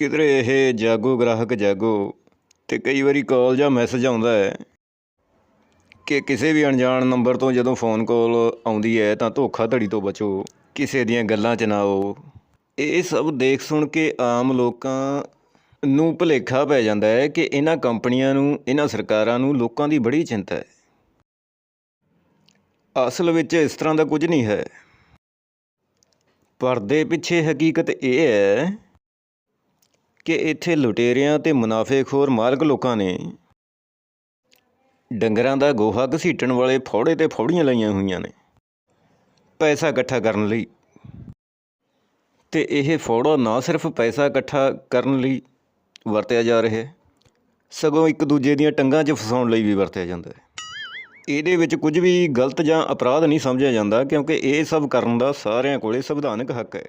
ਕਿਧਰੇ ਇਹ ਜਾਗੋ ਗ੍ਰਾਹਕ ਜਾਗੋ ਤੇ ਕਈ ਵਾਰੀ ਕਾਲ ਜਾਂ ਮੈਸੇਜ ਆਉਂਦਾ ਹੈ ਕਿ ਕਿਸੇ ਵੀ ਅਣਜਾਣ ਨੰਬਰ ਤੋਂ ਜਦੋਂ ਫੋਨ ਕਾਲ ਆਉਂਦੀ ਹੈ ਤਾਂ ਧੋਖਾਧੜੀ ਤੋਂ ਬਚੋ, ਕਿਸੇ ਦੀਆਂ ਗੱਲਾਂ 'ਚ ਨਾ ਆਓ। ਇਹ ਸਭ ਦੇਖ ਸੁਣ ਕੇ ਆਮ ਲੋਕਾਂ ਨੂੰ ਭੁਲੇਖਾ ਪੈ ਜਾਂਦਾ ਹੈ ਕਿ ਇਹਨਾਂ ਕੰਪਨੀਆਂ ਨੂੰ, ਇਹਨਾਂ ਸਰਕਾਰਾਂ ਨੂੰ ਲੋਕਾਂ ਦੀ ਬੜੀ ਚਿੰਤਾ ਹੈ। ਅਸਲ ਵਿੱਚ ਇਸ ਤਰ੍ਹਾਂ ਦਾ ਕੁਝ ਨਹੀਂ ਹੈ। ਪਰਦੇ ਪਿੱਛੇ ਹਕੀਕਤ ਇਹ ਹੈ ਕਿ ਇੱਥੇ ਲੁਟੇਰਿਆਂ ਤੇ ਮੁਨਾਫੇਖੋਰ ਮਾਲਕ ਲੋਕਾਂ ਨੇ ਡੰਗਰਾਂ ਦਾ ਗੋਹਾ ਘਸੀਟਣ ਵਾਲੇ ਫੌੜੇ ਤੇ ਫੌੜੀਆਂ ਲਾਈਆਂ ਹੋਈਆਂ ਨੇ, ਪੈਸਾ ਇਕੱਠਾ ਕਰਨ ਲਈ। ਤੇ ਇਹ ਫੌੜਾ ਨਾ ਸਿਰਫ ਪੈਸਾ ਇਕੱਠਾ ਕਰਨ ਲਈ ਵਰਤਿਆ ਜਾ ਰਿਹਾ ਹੈ ਸਗੋਂ ਇੱਕ ਦੂਜੇ ਦੀਆਂ ਟੰਗਾਂ 'ਚ ਫਸਾਉਣ ਲਈ ਵੀ ਵਰਤਿਆ ਜਾਂਦਾ ਹੈ। ਇਹਦੇ ਵਿੱਚ ਕੁਝ ਵੀ ਗਲਤ ਜਾਂ ਅਪਰਾਧ ਨਹੀਂ ਸਮਝਿਆ ਜਾਂਦਾ, ਕਿਉਂਕਿ ਇਹ ਸਭ ਕਰਨ ਦਾ ਸਾਰਿਆਂ ਕੋਲੇ ਸੰਵਿਧਾਨਕ ਹੱਕ ਹੈ।